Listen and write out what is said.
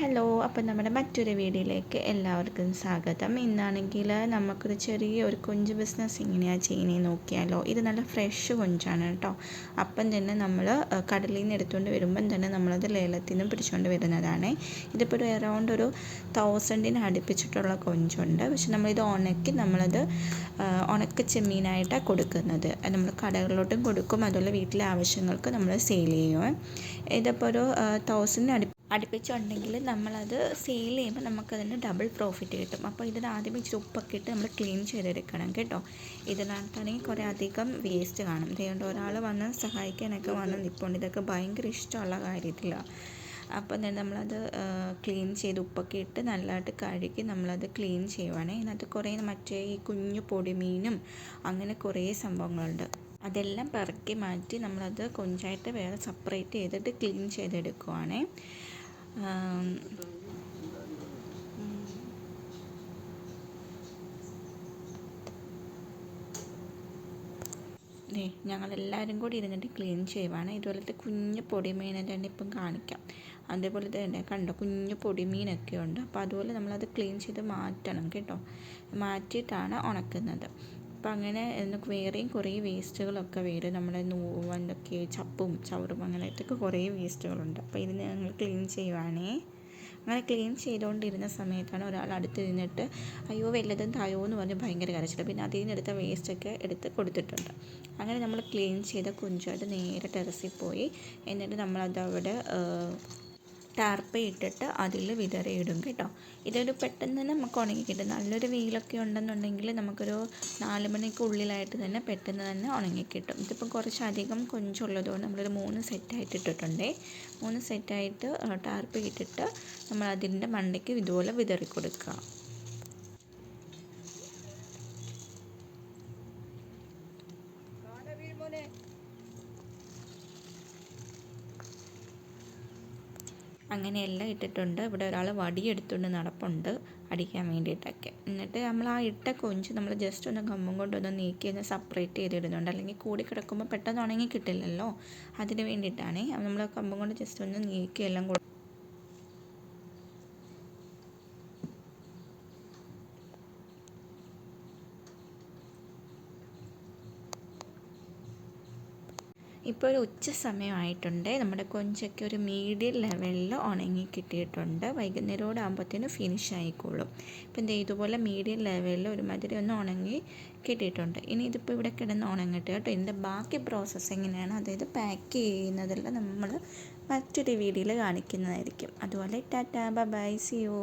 Hello അപ്പം നമ്മുടെ മറ്റൊരു വീഡിയോയിലേക്ക് എല്ലാവർക്കും സ്വാഗതം. ഇന്നാണെങ്കിൽ നമുക്കൊരു ചെറിയ ഒരു കൊഞ്ച് ബിസിനസ് എങ്ങനെയാണ് ചെയ്യുന്നത് നോക്കിയാലോ. ഇത് നല്ല ഫ്രഷ് കൊഞ്ചാണ് കേട്ടോ. അപ്പം തന്നെ നമ്മൾ കടലിൽ നിന്ന് എടുത്തുകൊണ്ട് വരുമ്പം തന്നെ നമ്മളത് ലേലത്തിൽ നിന്നും പിടിച്ചുകൊണ്ട് വരുന്നതാണ്. ഇതിപ്പോൾ ഒരു അറൗണ്ട് ഒരു തൗസൻഡിന് അടുപ്പിച്ചിട്ടുള്ള കൊഞ്ചുണ്ട്. പക്ഷെ നമ്മളിത് ഉണക്കി നമ്മളത് ഉണക്ക ചെമ്മീനായിട്ടാണ് കൊടുക്കുന്നത്. നമ്മൾ കടകളിലോട്ടും കൊടുക്കും. അതുപോലെ വീട്ടിലെ ആവശ്യങ്ങൾക്ക് നമ്മൾ സെയിൽ ചെയ്യും. ഇതിപ്പോൾ ഒരു തൗസൻഡിന് അടുപ്പ് അടുപ്പിച്ചുണ്ടെങ്കിൽ നമ്മളത് സെയിൽ ചെയ്യുമ്പോൾ നമുക്കതിന് ഡബിൾ പ്രോഫിറ്റ് കിട്ടും. അപ്പോൾ ഇതിന് ആദ്യം ഇച്ചിരി ഉപ്പൊക്കെ ഇട്ട് നമ്മൾ ക്ലീൻ ചെയ്തെടുക്കണം കേട്ടോ. ഇതിനകത്താണെങ്കിൽ കുറേ അധികം വേസ്റ്റ് കാണും. അതുകൊണ്ട് ഒരാൾ വന്ന് സഹായിക്കാനൊക്കെ വന്ന് നിൽപ്പുണ്ട് ഇതൊക്കെ ഭയങ്കര ഇഷ്ടമുള്ള കാര്യത്തിലാണ് അപ്പം തന്നെ നമ്മളത് ക്ലീൻ ചെയ്ത് ഉപ്പൊക്കെ ഇട്ട് നല്ലതായിട്ട് കഴുകി നമ്മളത് ക്ലീൻ ചെയ്യുവാണേ. ഇതിനകത്ത് കുറേ മറ്റേ ഈ കുഞ്ഞു പൊടിമീനും അങ്ങനെ കുറേ സംഭവങ്ങളുണ്ട്. അതെല്ലാം പെറുക്കി മാറ്റി നമ്മളത് കൊഞ്ചായിട്ട് വേറെ സെപ്പറേറ്റ് ചെയ്തിട്ട് ക്ലീൻ ചെയ്തെടുക്കുവാണേ. ഞങ്ങളെല്ലാവരും കൂടി ഇരുന്നിട്ട് ക്ലീൻ ചെയ്യുവാണ്. ഇതുപോലത്തെ കുഞ്ഞു പൊടിമീനെ തന്നെ ഇപ്പം കാണിക്കാം. അതേപോലെ തന്നെ കണ്ടോ കുഞ്ഞു പൊടിമീനൊക്കെ ഉണ്ട്. അപ്പോൾ അതുപോലെ നമ്മളത് ക്ലീൻ ചെയ്ത് മാറ്റണം കേട്ടോ. മാറ്റിയിട്ടാണ് ഉണക്കുന്നത്. അപ്പം അങ്ങനെ വേറെയും കുറേ വേസ്റ്റുകളൊക്കെ വരും നമ്മുടെ എന്തൊക്കെ ചപ്പും ചവറും അങ്ങനത്തെയൊക്കെ കുറേ വേസ്റ്റുകളുണ്ട്. അപ്പോൾ ഇതിനെ ഞങ്ങൾ ക്ലീൻ ചെയ്യുവാണേ. അങ്ങനെ ക്ലീൻ ചെയ്തുകൊണ്ടിരുന്ന സമയത്താണ് ഒരാൾ അടുത്ത് നിന്നിട്ട് അയ്യോ വല്ലതും തായോ എന്ന് പറഞ്ഞ് ഭയങ്കര കരച്ചിട്ട് പിന്നെ അതിൽ നിന്ന് എടുത്ത വേസ്റ്റൊക്കെ എടുത്ത് കൊടുത്തിട്ടുണ്ട്. അങ്ങനെ നമ്മൾ ക്ലീൻ ചെയ്ത കുഞ്ചായിട്ട് നേരെ ടെറസിൽ പോയി. എന്നിട്ട് നമ്മളത് അവിടെ ടാർപ്പ ഇട്ടിട്ട് അതിൽ വിതറിയിടും കേട്ടോ. ഇതൊരു പെട്ടെന്ന് തന്നെ നമുക്ക് ഉണങ്ങി കിട്ടും. നല്ലൊരു വെയിലൊക്കെ ഉണ്ടെന്നുണ്ടെങ്കിൽ നമുക്കൊരു നാല് മണിക്കുള്ളിലായിട്ട് തന്നെ പെട്ടെന്ന് തന്നെ ഉണങ്ങി കിട്ടും. ഇതിപ്പോൾ കുറച്ചധികം കൊഞ്ചുള്ളതുകൊണ്ട് നമ്മളൊരു മൂന്ന് സെറ്റായിട്ട് ഇട്ടിട്ടുണ്ടേ. മൂന്ന് സെറ്റായിട്ട് ടാർപ്പ് ഇട്ടിട്ട് നമ്മൾ അതിന്റെ മണ്ടയ്ക്ക് ഇതുപോലെ വിതറി കൊടുക്കുക. അങ്ങനെയെല്ലാം ഇട്ടിട്ടുണ്ട്. ഇവിടെ ഒരാൾ വടിയെടുത്തുകൊണ്ട് നടപ്പുണ്ട് അടിക്കാൻ വേണ്ടിയിട്ടൊക്കെ. എന്നിട്ട് നമ്മൾ ആ ഇട്ട കൊഞ്ച് നമ്മൾ ജസ്റ്റ് ഒന്ന് കമ്പും കൊണ്ടൊന്ന് നീക്കി ഒന്ന് സെപ്പറേറ്റ് ചെയ്തിടുന്നുണ്ട്. അല്ലെങ്കിൽ കൂടി കിടക്കുമ്പോൾ പെട്ടെന്ന് ഉണങ്ങി കിട്ടില്ലല്ലോ. അതിന് വേണ്ടിയിട്ടാണ്. നമ്മൾ കമ്പും കൊണ്ട് ജസ്റ്റ് ഒന്ന് നീക്കി എല്ലാം ഇപ്പോൾ ഒരു ഉച്ച സമയമായിട്ടുണ്ട്. നമ്മുടെ കൊഞ്ചൊക്കെ ഒരു മീഡിയം ലെവലിൽ ഉണങ്ങി കിട്ടിയിട്ടുണ്ട്. വൈകുന്നേരം ആകുമ്പോഴത്തേനും ഫിനിഷ് ആയിക്കോളും. ഇപ്പം എന്താ ഇതുപോലെ മീഡിയം ലെവലിൽ ഒരുമാതിരി ഒന്ന് ഉണങ്ങി കിട്ടിയിട്ടുണ്ട്. ഇനി ഇതിപ്പോൾ ഇവിടെ കിടന്ന് ഉണങ്ങട്ടെ കേട്ടോ. ഇതിന്റെ ബാക്കി പ്രോസസ്സ് എങ്ങനെയാണ്? അതായത് പാക്ക് ചെയ്യുന്നതെല്ലാം നമ്മൾ മറ്റൊരു വീഡിയോയിൽ കാണിക്കുന്നതായിരിക്കും. അതുപോലെ ടാറ്റാ ബൈ സി യു